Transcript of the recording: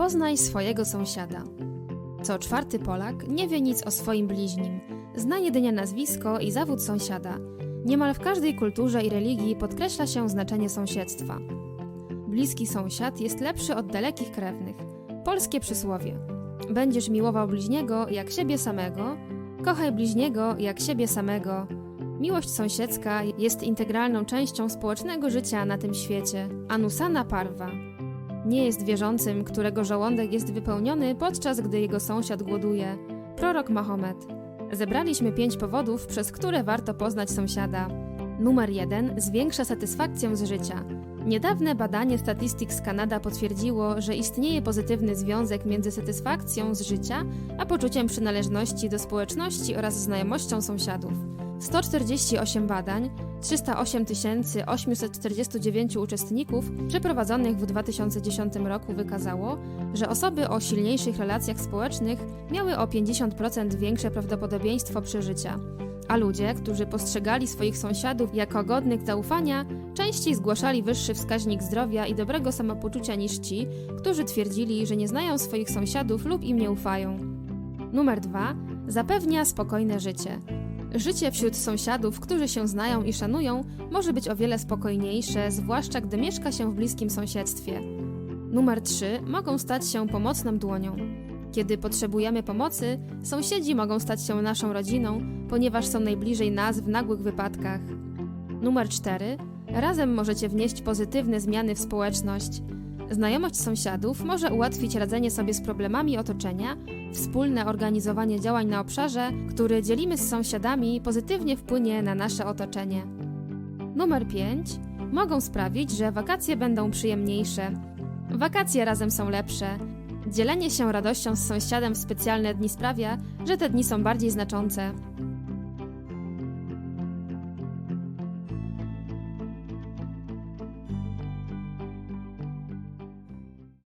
Poznaj swojego sąsiada. Co czwarty Polak nie wie nic o swoim bliźnim. Zna jedynie nazwisko i zawód sąsiada. Niemal w każdej kulturze i religii podkreśla się znaczenie sąsiedztwa. Bliski sąsiad jest lepszy od dalekich krewnych. Polskie przysłowie. Będziesz miłował bliźniego jak siebie samego, kochaj bliźniego jak siebie samego. Miłość sąsiedzka jest integralną częścią społecznego życia na tym świecie. Anusana parwa. Nie jest wierzącym, którego żołądek jest wypełniony, podczas gdy jego sąsiad głoduje. Prorok Mahomet. Zebraliśmy pięć powodów, przez które warto poznać sąsiada. Numer jeden zwiększa satysfakcję z życia. Niedawne badanie Statistics Canada potwierdziło, że istnieje pozytywny związek między satysfakcją z życia a poczuciem przynależności do społeczności oraz znajomością sąsiadów. 148 badań, 308 849 uczestników przeprowadzonych w 2010 roku wykazało, że osoby o silniejszych relacjach społecznych miały o 50% większe prawdopodobieństwo przeżycia, a ludzie, którzy postrzegali swoich sąsiadów jako godnych zaufania, częściej zgłaszali wyższy wskaźnik zdrowia i dobrego samopoczucia niż ci, którzy twierdzili, że nie znają swoich sąsiadów lub im nie ufają. Numer 2. Zapewnia spokojne życie. Życie wśród sąsiadów, którzy się znają i szanują, może być o wiele spokojniejsze, zwłaszcza gdy mieszka się w bliskim sąsiedztwie. Numer 3. Mogą stać się pomocną dłonią. Kiedy potrzebujemy pomocy, sąsiedzi mogą stać się naszą rodziną, ponieważ są najbliżej nas w nagłych wypadkach. Numer 4. Razem możecie wnieść pozytywne zmiany w społeczność. Znajomość sąsiadów może ułatwić radzenie sobie z problemami otoczenia, wspólne organizowanie działań na obszarze, który dzielimy z sąsiadami, pozytywnie wpłynie na nasze otoczenie. Numer 5. Mogą sprawić, że wakacje będą przyjemniejsze. Wakacje razem są lepsze. Dzielenie się radością z sąsiadem w specjalne dni sprawia, że te dni są bardziej znaczące.